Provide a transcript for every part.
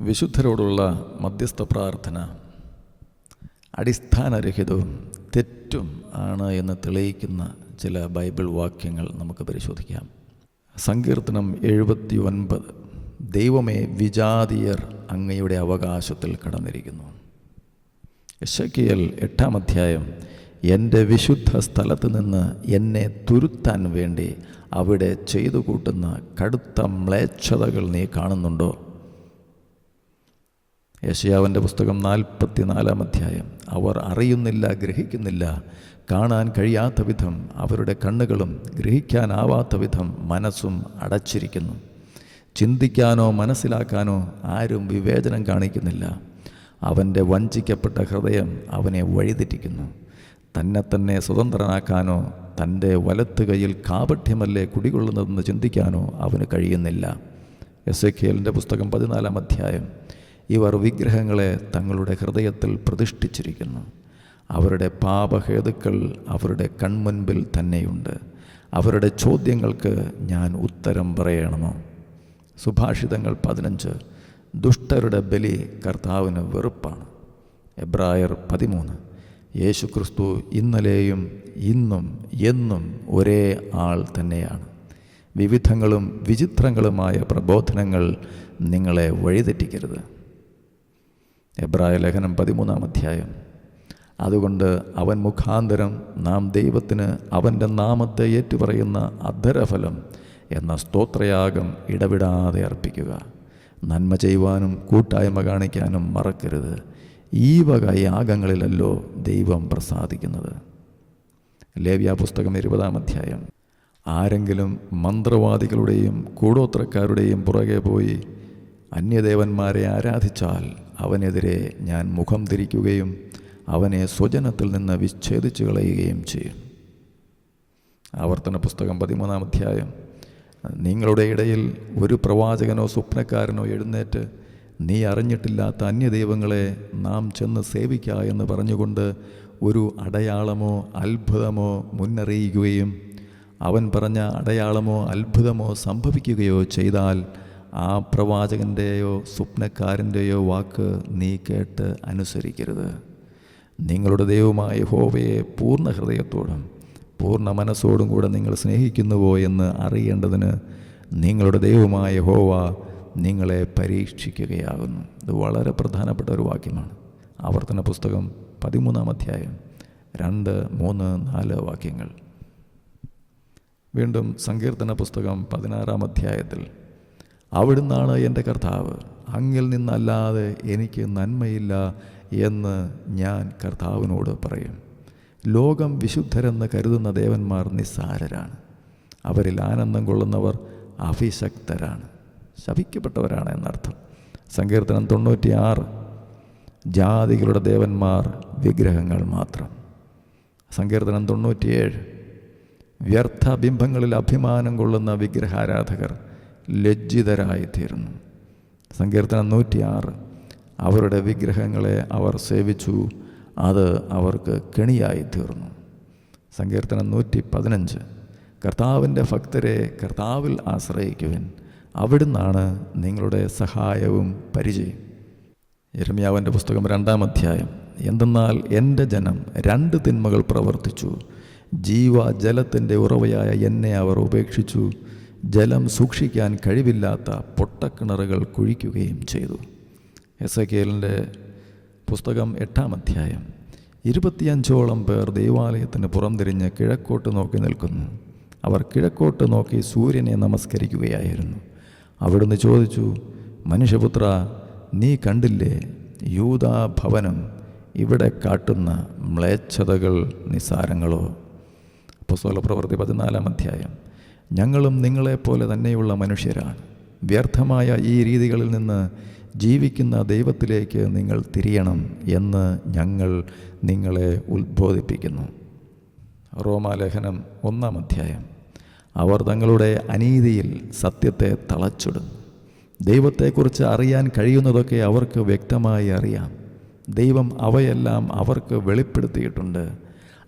വിശുദ്ധരോടുള്ള മധ്യസ്ഥ പ്രാർത്ഥന അടിസ്ഥാനരഹിതവും തെറ്റും ആണ് എന്ന് തെളിയിക്കുന്ന ചില ബൈബിൾ വാക്യങ്ങൾ നമുക്ക് പരിശോധിക്കാം. സങ്കീർത്തനം എഴുപത്തി ഒൻപത് ദൈവമേ വിജാതീയർ അങ്ങയുടെ അവകാശത്തിൽ കടന്നിരിക്കുന്നു. യശക്കിയൽ എട്ടാം അധ്യായം എന്റെ വിശുദ്ധ സ്ഥലത്ത് നിന്ന് എന്നെ തുരുത്താൻ വേണ്ടി അവിടെ ചെയ്തു കൂട്ടുന്ന കടുത്ത മ്ലേച്ഛതകൾ നീ കാണുന്നുണ്ടോ? യശയാവിന്റെ പുസ്തകം നാൽപ്പത്തിനാലാം അധ്യായം. അവർ അറിയുന്നില്ല ഗ്രഹിക്കുന്നില്ല. കാണാൻ കഴിയാത്ത വിധം അവരുടെ കണ്ണുകളും ഗ്രഹിക്കാനാവാത്ത വിധം മനസ്സും അടച്ചിരിക്കുന്നു. ചിന്തിക്കാനോ മനസ്സിലാക്കാനോ ആരും വിവേചനം കാണിക്കുന്നില്ല. അവന്റെ വഞ്ചിക്കപ്പെട്ട ഹൃദയം അവനെ വഴിതെറ്റിക്കുന്നു. തന്നെ തന്നെ സ്വതന്ത്രനാക്കാനോ തന്റെ വലത്ത് കൈയിൽ കാപഠ്യമല്ലേ കുടികൊള്ളുന്നതെന്ന് ചിന്തിക്കാനോ അവന് കഴിയുന്നില്ല. എസ് എ ഖേലിന്റെ പുസ്തകം പതിനാലാം അധ്യായം. ഇവർ വിഗ്രഹങ്ങളെ തങ്ങളുടെ ഹൃദയത്തിൽ പ്രതിഷ്ഠിച്ചിരിക്കുന്നു. അവരുടെ പാപഹേതുക്കൾ അവരുടെ കൺമുൻപിൽ തന്നെയുണ്ട്. അവരുടെ ചോദ്യങ്ങൾക്ക് ഞാൻ ഉത്തരം പറയണമോ? സുഭാഷിതങ്ങൾ പതിനഞ്ച്. ദുഷ്ടരുടെ ബലി കർത്താവിന് വെറുപ്പാണ്. എബ്രായർ പതിമൂന്ന്. യേശു ക്രിസ്തു ഇന്നലെയും ഇന്നും എന്നും ഒരേ ആൾ തന്നെയാണ്. വിവിധങ്ങളും വിചിത്രങ്ങളുമായ പ്രബോധനങ്ങൾ നിങ്ങളെ വഴിതെറ്റിക്കരുത്. എബ്രായ ലേഖനം പതിമൂന്നാം അധ്യായം. അതുകൊണ്ട് അവൻ മുഖാന്തരം നാം ദൈവത്തിന് അവന്റെ നാമത്തെ ഏറ്റുപറയുന്ന അധരഫലം എന്ന സ്തോത്രയാഗം ഇടവിടാതെ അർപ്പിക്കുക. നന്മ ചെയ്യുവാനും കൂട്ടായ്മ കാണിക്കാനും മറക്കരുത്. ഈ വക യാഗങ്ങളിലല്ലോ ദൈവം പ്രസാദിക്കുന്നത്. ലേവ്യ പുസ്തകം ഇരുപതാം അധ്യായം. ആരെങ്കിലും മന്ത്രവാദികളുടെയും കൂടോത്രക്കാരുടെയും പുറകെ പോയി അന്യദേവന്മാരെ ആരാധിച്ചാൽ അവനെതിരെ ഞാൻ മുഖം തിരിക്കുകയും അവനെ സ്വജനത്തിൽ നിന്ന് വിച്ഛേദിച്ചു കളയുകയും ചെയ്യും. ആവർത്തന പുസ്തകം പതിമൂന്നാം അധ്യായം. നിങ്ങളുടെ ഇടയിൽ ഒരു പ്രവാചകനോ സ്വപ്നക്കാരനോ എഴുന്നേറ്റ് നീ അറിഞ്ഞിട്ടില്ലാത്ത അന്യദൈവങ്ങളെ നാം ചെന്ന് സേവിക്ക എന്ന് പറഞ്ഞുകൊണ്ട് ഒരു അടയാളമോ അത്ഭുതമോ മുന്നറിയിക്കുകയും അവൻ പറഞ്ഞ അടയാളമോ അത്ഭുതമോ സംഭവിക്കുകയോ ചെയ്താൽ ആ പ്രവാചകന്റെയോ സ്വപ്നക്കാരന്റെയോ വാക്ക് നീ കേട്ട് അനുസരിക്കരുത്. നിങ്ങളുടെ ദൈവമായ ഹോവയെ പൂർണ ഹൃദയത്തോടും പൂർണ മനസ്സോടും കൂടെ നിങ്ങൾ സ്നേഹിക്കുന്നുവോ എന്ന് അറിയേണ്ടതിന് നിങ്ങളുടെ ദൈവമായ ഹോവ നിങ്ങളെ പരീക്ഷിക്കുകയാകുന്നു. ഇത് വളരെ പ്രധാനപ്പെട്ട ഒരു വാക്യമാണ്. ആവർത്തന പുസ്തകം പതിമൂന്നാം അധ്യായം രണ്ട് മൂന്ന് നാല് വാക്യങ്ങൾ. വീണ്ടും സങ്കീർത്തന പുസ്തകം പതിനാറാം അധ്യായത്തിൽ അവിടുന്നാണ് എന്റെ കർത്താവ്. അങ്ങിൽ നിന്നല്ലാതെ എനിക്ക് നന്മയില്ല എന്ന് ഞാൻ കർത്താവിനോട് പറയും. ലോകം വിശുദ്ധരെന്ന് കരുതുന്ന ദേവന്മാർ നിസ്സാരരാണ്. അവരിൽ ആനന്ദം കൊള്ളുന്നവർ അഭിശക്തരാണ്. ശപിക്കപ്പെട്ടവരാണ് എന്നർത്ഥം. സങ്കീർത്തനം തൊണ്ണൂറ്റിയാറ്. ജാതികളുടെ ദേവന്മാർ വിഗ്രഹങ്ങൾ മാത്രം. സങ്കീർത്തനം തൊണ്ണൂറ്റിയേഴ്. വ്യർത്ഥ ബിംബങ്ങളിൽ അഭിമാനം കൊള്ളുന്ന വിഗ്രഹാരാധകർ ലജ്ജിതരായിത്തീരുന്നു സങ്കീർത്തനം നൂറ്റിയാറ്. അവരുടെ വിഗ്രഹങ്ങളെ അവർ സേവിച്ചു അത് അവർക്ക് കെണിയായി തീർന്നു സങ്കീർത്തനം നൂറ്റി പതിനഞ്ച് കർത്താവിന്റെ ഭക്തരെ കർത്താവിൽ ആശ്രയിക്കുവിൻ. അവിടുന്നാണ് നിങ്ങളുടെ സഹായവും പരിചയം. യരമ്യാവന്റെ പുസ്തകം രണ്ടാം അധ്യായം. എന്തെന്നാൽ എന്റെ ജനം രണ്ട് തിന്മകൾ പ്രവർത്തിച്ചു. ജീവ ജലത്തിന്റെ ഉറവയായ എന്നെ അവർ ഉപേക്ഷിച്ചു. ജലം സൂക്ഷിക്കാൻ കഴിവില്ലാത്ത പൊട്ടക്കിണറുകൾ കുഴിക്കുകയും ചെയ്തു. എസ് എ കെലിന്റെ പുസ്തകം എട്ടാം അധ്യായം. ഇരുപത്തിയഞ്ചോളം പേർ ദൈവാലയത്തിന് പുറംതിരിഞ്ഞ് കിഴക്കോട്ട് നോക്കി നിൽക്കുന്നു. അവർ കിഴക്കോട്ട് നോക്കി സൂര്യനെ നമസ്കരിക്കുകയായിരുന്നു. അവിടുന്ന് ചോദിച്ചു മനുഷ്യപുത്ര നീ കണ്ടില്ലേ? യൂതാ ഭവനം ഇവിടെ കാട്ടുന്ന മ്ലേച്ഛതകൾ നിസാരങ്ങളോ പുസ്തക പ്രവൃത്തി പതിനാലാം അധ്യായം. ഞങ്ങളും നിങ്ങളെപ്പോലെ തന്നെയുള്ള മനുഷ്യരാണ്. വ്യർത്ഥമായ ഈ രീതികളിൽ നിന്ന് ജീവിക്കുന്ന ദൈവത്തിലേക്ക് നിങ്ങൾ തിരിയണം എന്ന് ഞങ്ങൾ നിങ്ങളെ ഉത്ബോധിപ്പിക്കുന്നു. റോമാലേഖനം ഒന്നാം അധ്യായം. അവർ തങ്ങളുടെ അനീതിയിൽ സത്യത്തെ തളച്ചിടും ദൈവത്തെക്കുറിച്ച് അറിയാൻ കഴിയുന്നതൊക്കെ അവർക്ക് വ്യക്തമായി അറിയാം. ദൈവം അവയെല്ലാം അവർക്ക് വെളിപ്പെടുത്തിയിട്ടുണ്ട്.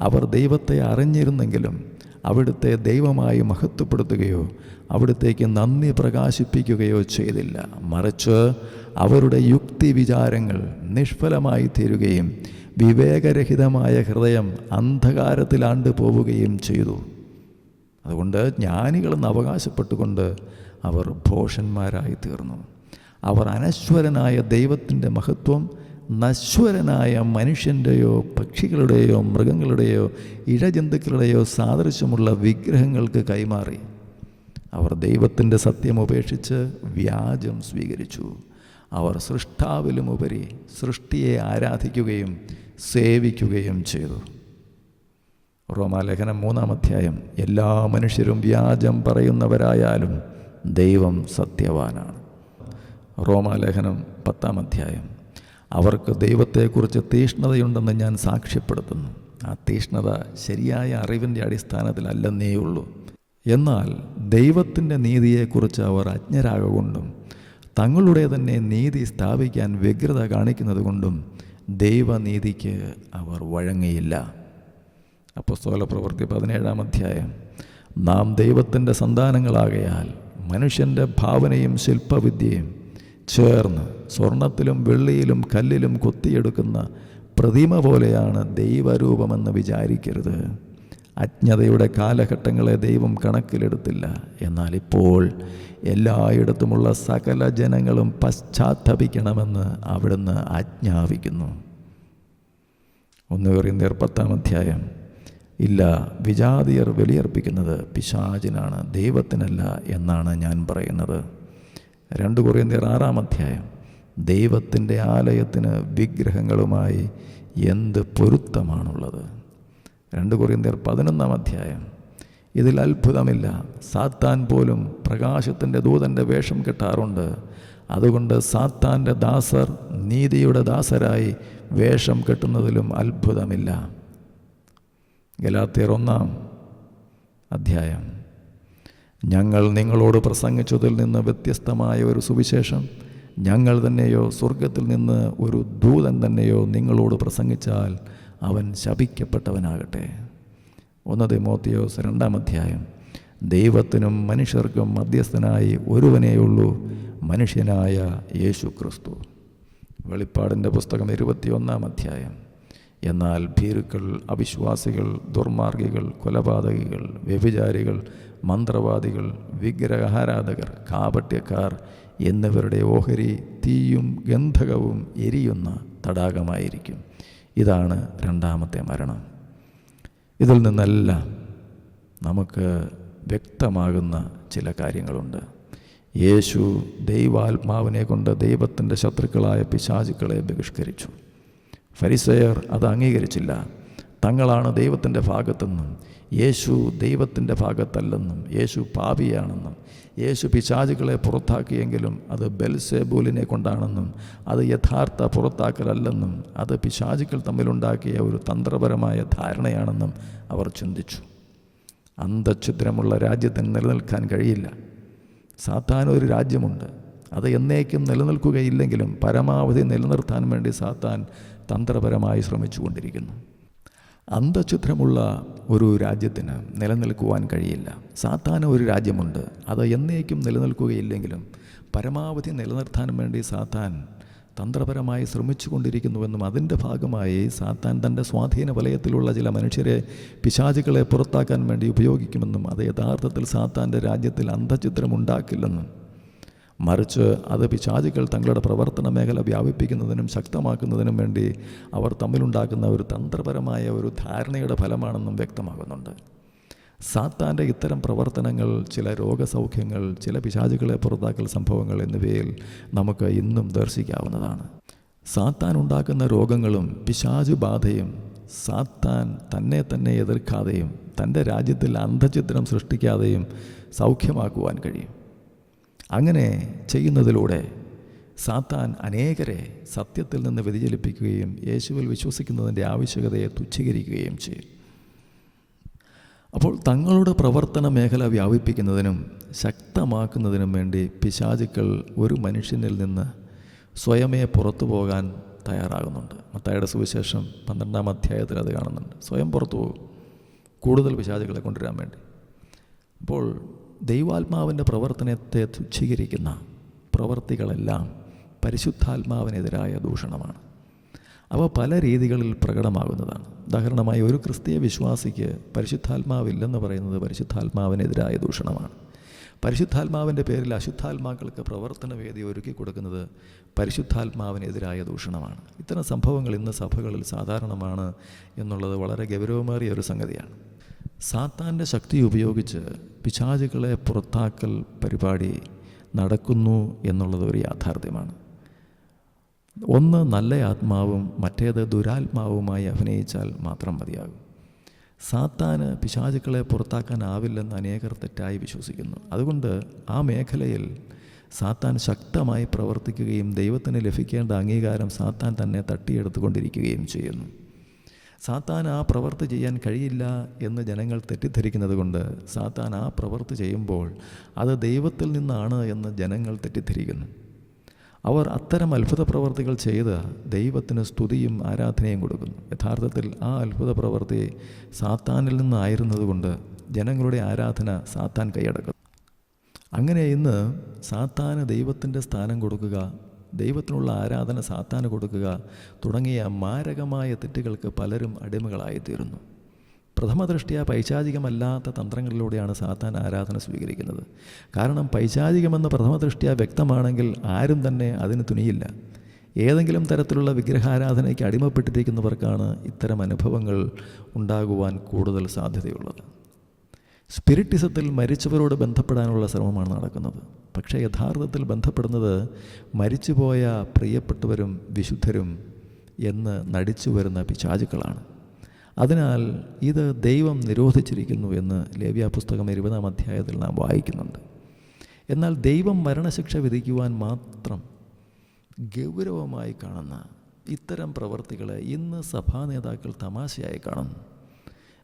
അവർ ദൈവത്തെ അറിഞ്ഞിരുന്നെങ്കിലും അവിടുത്തെ ദൈവമായി മഹത്വപ്പെടുത്തുകയോ അവിടുത്തേക്ക് നന്ദി പ്രകാശിപ്പിക്കുകയോ ചെയ്തില്ല. മറിച്ച് അവരുടെ യുക്തി വിചാരങ്ങൾ നിഷ്ഫലമായി തീരുകയും വിവേകരഹിതമായ ഹൃദയം അന്ധകാരത്തിലാണ്ട് പോവുകയും ചെയ്തു. അതുകൊണ്ട് ജ്ഞാനികളെന്ന് അവകാശപ്പെട്ടുകൊണ്ട് അവർ ഭോഷന്മാരായി തീർന്നു. അവർ അനശ്വരനായ ദൈവത്തിന്റെ മഹത്വം നശ്വരനായ മനുഷ്യന്റെയോ പക്ഷികളുടെയോ മൃഗങ്ങളുടെയോ ഇഴജന്തുക്കളുടെയോ സാദൃശ്യമുള്ള വിഗ്രഹങ്ങൾക്ക് കൈമാറി. അവർ ദൈവത്തിന്റെ സത്യം ഉപേക്ഷിച്ച് വ്യാജം സ്വീകരിച്ചു. അവർ സൃഷ്ടാവിലും ഉപരി സൃഷ്ടിയെ ആരാധിക്കുകയും സേവിക്കുകയും ചെയ്തു. റോമാലേഖനം മൂന്നാം അധ്യായം. എല്ലാ മനുഷ്യരും വ്യാജം പറയുന്നവരായാലും ദൈവം സത്യവാനാണ്. റോമാലേഖനം പത്താം അധ്യായം. അവർക്ക് ദൈവത്തെക്കുറിച്ച് തീഷ്ണതയുണ്ടെന്ന് ഞാൻ സാക്ഷ്യപ്പെടുത്തുന്നു. ആ തീഷ്ണത ശരിയായ അറിവിന്റെ അടിസ്ഥാനത്തിലല്ലെന്നേ ഉള്ളൂ എന്നാൽ ദൈവത്തിന്റെ നീതിയെക്കുറിച്ച് അവർ അജ്ഞരാകൊണ്ടും തങ്ങളുടെ തന്നെ നീതി സ്ഥാപിക്കാൻ വ്യഗ്രത കാണിക്കുന്നത് കൊണ്ടും ദൈവനീതിക്ക് അവർ വഴങ്ങിയില്ല. അപ്പസ്തോല പ്രവൃത്തി പതിനേഴാം അധ്യായം. നാം ദൈവത്തിന്റെ സന്താനങ്ങളാകയാൽ മനുഷ്യന്റെ ഭാവനയും ശില്പവിദ്യയും ചേർന്ന് സ്വർണത്തിലും വെള്ളിയിലും കല്ലിലും കൊത്തിയെടുക്കുന്ന പ്രതിമ പോലെയാണ് ദൈവരൂപമെന്ന് വിചാരിക്കരുത്. അജ്ഞതയുടെ കാലഘട്ടങ്ങളെ ദൈവം കണക്കിലെടുത്തില്ല. എന്നാൽ ഇപ്പോൾ എല്ലായിടത്തുമുള്ള സകല ജനങ്ങളും പശ്ചാത്തപിക്കണമെന്ന് അവിടുന്ന് ആജ്ഞാപിക്കുന്നു. ഒന്ന് പറയുന്നേർ പത്താം അധ്യായം. ഇല്ല വിജാതിയർ വെളിയർപ്പിക്കുന്നത് പിശാചിനാണ് ദൈവത്തിനല്ല എന്നാണ് ഞാൻ പറയുന്നത്. രണ്ട് കുറേ നേർ ആറാം അധ്യായം. ദൈവത്തിന്റെ ആലയത്തിന് വിഗ്രഹങ്ങളുമായി എന്ത് പൊരുത്തമാണുള്ളത്? രണ്ട് കുറേ നേർ പതിനൊന്നാം അധ്യായം. ഇതിൽ അത്ഭുതമില്ല. സാത്താൻ പോലും പ്രകാശത്തിന്റെ ദൂതന്റെ വേഷം കെട്ടാറുണ്ട്. അതുകൊണ്ട് സാത്താന്റെ ദാസർ നീതിയുടെ ദാസരായി വേഷം കെട്ടുന്നതിലും അത്ഭുതമില്ല. ഗലാത്തിയർ ഒന്നാം അധ്യായം. ഞങ്ങൾ നിങ്ങളോട് പ്രസംഗിച്ചതിൽ നിന്ന് വ്യത്യസ്തമായ ഒരു സുവിശേഷം. ഞങ്ങൾ തന്നെയോ സ്വർഗത്തിൽ നിന്ന് ഒരു ദൂതൻ തന്നെയോ നിങ്ങളോട് പ്രസംഗിച്ചാൽ അവൻ ശപിക്കപ്പെട്ടവനാകട്ടെ. ഒന്നത് തിമോത്തിയോസ് രണ്ടാം അധ്യായം. ദൈവത്തിനും മനുഷ്യർക്കും മധ്യസ്ഥനായി ഒരുവനേയുള്ളൂ മനുഷ്യനായ യേശു ക്രിസ്തു. വെളിപ്പാടിന്റെ പുസ്തകം ഇരുപത്തിയൊന്നാം അധ്യായം. എന്നാൽ ഭീരുക്കൾ അവിശ്വാസികൾ ദുർമാർഗികൾ കൊലപാതകികൾ വ്യഭിചാരികൾ മന്ത്രവാദികൾ വിഗ്രഹാരാധകർ കാപട്യക്കാർ എന്നിവരുടെ ഓഹരി തീയും ഗന്ധകവും എരിയുന്ന തടാകമായിരിക്കും. ഇതാണ് രണ്ടാമത്തെ മരണം. ഇതിൽ നിന്നെല്ലാം നമുക്ക് വ്യക്തമാകുന്ന ചില കാര്യങ്ങളുണ്ട്. യേശു ദൈവാത്മാവിനെ കൊണ്ട് ദൈവത്തിന്റെ ശത്രുക്കളായ പിശാചുക്കളെ ബഹിഷ്കരിച്ചു. ഫരിസയർ അത് അംഗീകരിച്ചില്ല. തങ്ങളാണ് ദൈവത്തിന്റെ ഭാഗത്തെന്നും യേശു ദൈവത്തിന്റെ ഭാഗത്തല്ലെന്നും യേശു പാപിയാണെന്നും യേശു പിശാചുകളെ പുറത്താക്കിയെങ്കിലും അത് ബെൽസെബൂലിനെ കൊണ്ടാണെന്നും അത് യഥാർത്ഥ പുറത്താക്കലല്ലെന്നും അത് പിശാചുക്കൾ തമ്മിലുണ്ടാക്കിയ ഒരു തന്ത്രപരമായ ധാരണയാണെന്നും അവർ ചിന്തിച്ചു. അന്തഛിദ്രമുള്ള രാജ്യത്തിന് നിലനിൽക്കാൻ കഴിയില്ല. സാത്താൻ ഒരു രാജ്യമുണ്ട്. അത് എന്നേക്കും നിലനിൽക്കുകയില്ലെങ്കിലും പരമാവധി നിലനിർത്താൻ വേണ്ടി സാത്താൻ തന്ത്രപരമായി ശ്രമിച്ചുകൊണ്ടിരിക്കുന്നു. അന്തഛിദ്രമുള്ള ഒരു രാജ്യത്തിന് നിലനിൽക്കുവാൻ കഴിയില്ല. സാത്താൻ ഒരു രാജ്യമുണ്ട്. അത് എന്നേക്കും നിലനിൽക്കുകയില്ലെങ്കിലും പരമാവധി നിലനിർത്താൻ വേണ്ടി സാത്താൻ തന്ത്രപരമായി ശ്രമിച്ചുകൊണ്ടിരിക്കുന്നുവെന്നും അതിന്റെ ഭാഗമായി സാത്താൻ തന്റെ സ്വാധീന വലയത്തിലുള്ള ചില മനുഷ്യരെ പിശാചുകളെ പുറത്താക്കാൻ വേണ്ടി ഉപയോഗിക്കുമെന്നും അത് യഥാർത്ഥത്തിൽ സാത്താന്റെ രാജ്യത്തിൽ അന്തചിത്രം ഉണ്ടാക്കില്ലെന്നും മറിച്ച് അത് പിശാചികൾ തങ്ങളുടെ പ്രവർത്തന മേഖല വ്യാപിപ്പിക്കുന്നതിനും ശക്തമാക്കുന്നതിനും വേണ്ടി അവർ തമ്മിലുണ്ടാക്കുന്ന ഒരു തന്ത്രപരമായ ഒരു ധാരണയുടെ ഫലമാണെന്നും വ്യക്തമാകുന്നുണ്ട്. സാത്താന്റെ ഇത്തരം പ്രവർത്തനങ്ങൾ ചില രോഗസൗഖ്യങ്ങൾ ചില പിശാചുകളെ പുറത്താക്കൽ സംഭവങ്ങൾ എന്നിവയിൽ നമുക്ക് ഇന്നും ദർശിക്കാവുന്നതാണ്. സാത്താൻ ഉണ്ടാക്കുന്ന രോഗങ്ങളും പിശാചുബാധയും സാത്താൻ തന്നെ തന്നെ എതിർക്കാതെയും തന്റെ രാജ്യത്തിൽ അന്ധചിത്രം സൃഷ്ടിക്കാതെയും സൗഖ്യമാക്കുവാൻ കഴിയും. അങ്ങനെ ചെയ്യുന്നതിലൂടെ സാത്താൻ അനേകരെ സത്യത്തിൽ നിന്ന് വ്യതിചലിപ്പിക്കുകയും യേശുവിൽ വിശ്വസിക്കുന്നതിന്റെ ആവശ്യകതയെ തുച്ഛീകരിക്കുകയും ചെയ്യും. അപ്പോൾ തങ്ങളുടെ പ്രവർത്തന മേഖല വ്യാപിപ്പിക്കുന്നതിനും ശക്തമാക്കുന്നതിനും വേണ്ടി പിശാചുക്കൾ ഒരു മനുഷ്യനിൽ നിന്ന് സ്വയമേ പുറത്തു പോകാൻ തയ്യാറാകുന്നുണ്ട്. മത്തായുടെ സുവിശേഷം പന്ത്രണ്ടാം അധ്യായത്തിൽ അത് കാണുന്നുണ്ട്. സ്വയം പുറത്തു പോകും. കൂടുതൽ പിശാചുകളെ കൊണ്ടുവരാൻ വേണ്ടി. അപ്പോൾ ദൈവാത്മാവിന്റെ പ്രവർത്തനത്തെ തുച്ഛീകരിക്കുന്ന പ്രവർത്തികളെല്ലാം പരിശുദ്ധാത്മാവിനെതിരായ ദൂഷണമാണ്. അവ പല രീതികളിൽ പ്രകടമാകുന്നതാണ്. ഉദാഹരണമായി ഒരു ക്രിസ്തീയ വിശ്വാസിക്ക് പരിശുദ്ധാത്മാവില്ലെന്ന് പറയുന്നത് പരിശുദ്ധാത്മാവിനെതിരായ ദൂഷണമാണ്. പരിശുദ്ധാത്മാവിന്റെ പേരിൽ അശുദ്ധാത്മാക്കൾക്ക് പ്രവർത്തനവേദി ഒരുക്കി കൊടുക്കുന്നത് പരിശുദ്ധാത്മാവിനെതിരായ ദൂഷണമാണ്. ഇത്തരം സംഭവങ്ങൾ ഇന്ന് സഭകളിൽ സാധാരണമാണ് എന്നുള്ളത് വളരെ ഗൗരവമേറിയ ഒരു സംഗതിയാണ്. സാത്താന്റെ ശക്തി ഉപയോഗിച്ച് പിശാചുകളെ പുറത്താക്കൽ പരിപാടി നടക്കുന്നു എന്നുള്ളത് ഒരു യാഥാർത്ഥ്യമാണ്. ഒന്ന് നല്ല ആത്മാവും മറ്റേത് ദുരാത്മാവുമായി അഭിനയിച്ചാൽ മാത്രം മതിയാകും. സാത്താന് പിശാചുക്കളെ പുറത്താക്കാനാവില്ലെന്ന് അനേകർ തെറ്റായി വിശ്വസിക്കുന്നു. അതുകൊണ്ട് ആ മേഖലയിൽ സാത്താൻ ശക്തമായി പ്രവർത്തിക്കുകയും ദൈവത്തിന് ലഭിക്കേണ്ട അംഗീകാരം സാത്താൻ തന്നെ തട്ടിയെടുത്തുകൊണ്ടിരിക്കുകയും ചെയ്യുന്നു. സാത്താൻ ആ പ്രവൃത്തി ചെയ്യാൻ കഴിയില്ല എന്ന് ജനങ്ങൾ തെറ്റിദ്ധരിക്കുന്നത് കൊണ്ട് സാത്താൻ ആ പ്രവൃത്തി ചെയ്യുമ്പോൾ അത് ദൈവത്തിൽ നിന്നാണ് എന്ന് ജനങ്ങൾ തെറ്റിദ്ധരിക്കുന്നു. അവർ അത്തരം അത്ഭുത പ്രവർത്തികൾ ചെയ്ത് ദൈവത്തിന് സ്തുതിയും ആരാധനയും കൊടുക്കുന്നു. യഥാർത്ഥത്തിൽ ആ അത്ഭുത പ്രവൃത്തി സാത്താനിൽ നിന്നായിരുന്നതുകൊണ്ട് ജനങ്ങളുടെ ആരാധന സാത്താൻ കൈയടക്കുന്നു. അങ്ങനെ ഇന്ന് സാത്താന് ദൈവത്തിന്റെ സ്ഥാനം കൊടുക്കുക ദൈവത്തിനുള്ള ആരാധന സാത്താന് കൊടുക്കുക തുടങ്ങിയ മാരകമായ തെറ്റുകൾക്ക് പലരും അടിമകളായിത്തീരുന്നു. പ്രഥമ ദൃഷ്ടിയ പൈശാചികമല്ലാത്ത തന്ത്രങ്ങളിലൂടെയാണ് സാത്താൻ ആരാധന സ്വീകരിക്കുന്നത്. കാരണം പൈശാചികമെന്ന് പ്രഥമ ദൃഷ്ടിയ വ്യക്തമാണെങ്കിൽ ആരും തന്നെ അതിന് തുനിയില്ല. ഏതെങ്കിലും തരത്തിലുള്ള വിഗ്രഹാരാധനയ്ക്ക് അടിമപ്പെട്ടിരിക്കുന്നവർക്കാണ് ഇത്തരം അനുഭവങ്ങൾ ഉണ്ടാകുവാൻ കൂടുതൽ സാധ്യതയുള്ളത്. സ്പിരിറ്റിസത്തിൽ മരിച്ചവരോട് ബന്ധപ്പെടാനുള്ള ശ്രമമാണ് നടക്കുന്നത്. പക്ഷേ യഥാർത്ഥത്തിൽ ബന്ധപ്പെടുന്നത് മരിച്ചുപോയ പ്രിയപ്പെട്ടവരും വിശുദ്ധരും എന്ന് നടിച്ചു വരുന്ന പിശാചുക്കളാണ്. അതിനാൽ ഇത് ദൈവം നിരോധിച്ചിരിക്കുന്നു എന്ന് ലേവ്യ പുസ്തകം ഇരുപതാം അധ്യായത്തിൽ നാം വായിക്കുന്നുണ്ട്. എന്നാൽ ദൈവം മരണശിക്ഷ വിധിക്കുവാൻ മാത്രം ഗൗരവമായി കാണുന്ന ഇത്തരം പ്രവർത്തികളെ ഇന്ന് സഭാ നേതാക്കൾ തമാശയായി കാണുന്നു.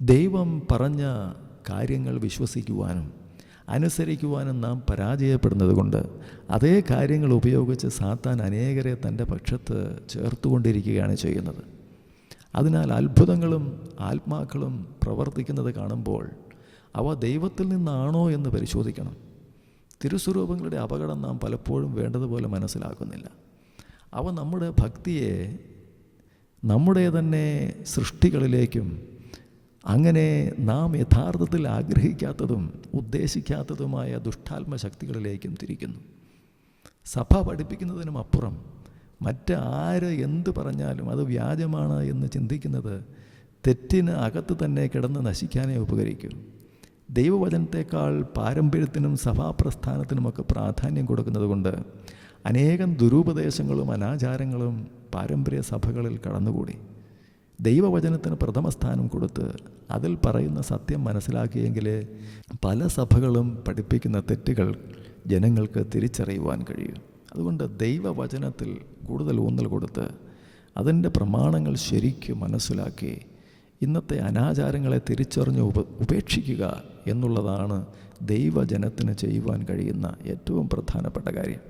ദൈവം പറഞ്ഞ കാര്യങ്ങൾ വിശ്വസിക്കുവാനും അനുസരിക്കുവാനും നാം പരാജയപ്പെടുന്നത് കൊണ്ട് അതേ കാര്യങ്ങൾ ഉപയോഗിച്ച് സാത്താൻ അനേകരെ തന്റെ പക്ഷത്ത് ചേർത്തുകൊണ്ടിരിക്കുകയാണ് ചെയ്യുന്നത്. അതിനാൽ അത്ഭുതങ്ങളും ആത്മാക്കളും പ്രവർത്തിക്കുന്നത് കാണുമ്പോൾ അവ ദൈവത്തിൽ നിന്നാണോ എന്ന് പരിശോധിക്കണം. തിരുസ്വരൂപങ്ങളുടെ അപകടം നാം പലപ്പോഴും വേണ്ടതുപോലെ മനസ്സിലാക്കുന്നില്ല. അവ നമ്മുടെ ഭക്തിയെ നമ്മുടെ തന്നെ സൃഷ്ടികളിലേക്കും അങ്ങനെ നാം യഥാർത്ഥത്തിൽ ആഗ്രഹിക്കാത്തതും ഉദ്ദേശിക്കാത്തതുമായ ദുഷ്ടാത്മ ശക്തികളിലേക്കും തിരിക്കുന്നു. സഭ പഠിപ്പിക്കുന്നതിനും അപ്പുറം മറ്റാര് എന്ത് പറഞ്ഞാലും അത് വ്യാജമാണ് എന്ന് ചിന്തിക്കുന്നത് തെറ്റിന് അകത്ത് തന്നെ കിടന്ന് നശിക്കാനേ ഉപകരിക്കൂ. ദൈവവചനത്തെക്കാൾ പാരമ്പര്യത്തിനും സഭാപ്രസ്ഥാനത്തിനുമൊക്കെ പ്രാധാന്യം കൊടുക്കുന്നത് കൊണ്ട് അനേകം ദുരുപദേശങ്ങളും അനാചാരങ്ങളും പാരമ്പര്യ സഭകളിൽ കടന്നുകൂടി. ദൈവവചനത്തിന് പ്രഥമ സ്ഥാനം കൊടുത്ത് അതിൽ പറയുന്ന സത്യം മനസ്സിലാക്കിയെങ്കിലേ പല സഭകളും പഠിപ്പിക്കുന്ന തെറ്റുകൾ ജനങ്ങൾക്ക് തിരിച്ചറിയുവാൻ കഴിയും. അതുകൊണ്ട് ദൈവവചനത്തിൽ കൂടുതൽ ഊന്നൽ കൊടുത്ത് അതിന്റെ പ്രമാണങ്ങൾ ശരിക്കും മനസ്സിലാക്കി ഇന്നത്തെ അനാചാരങ്ങളെ തിരിച്ചറിഞ്ഞ് ഉപ ഉപേക്ഷിക്കുക എന്നുള്ളതാണ് ദൈവജനത്തിന് ചെയ്യുവാൻ കഴിയുന്ന ഏറ്റവും പ്രധാനപ്പെട്ട കാര്യം.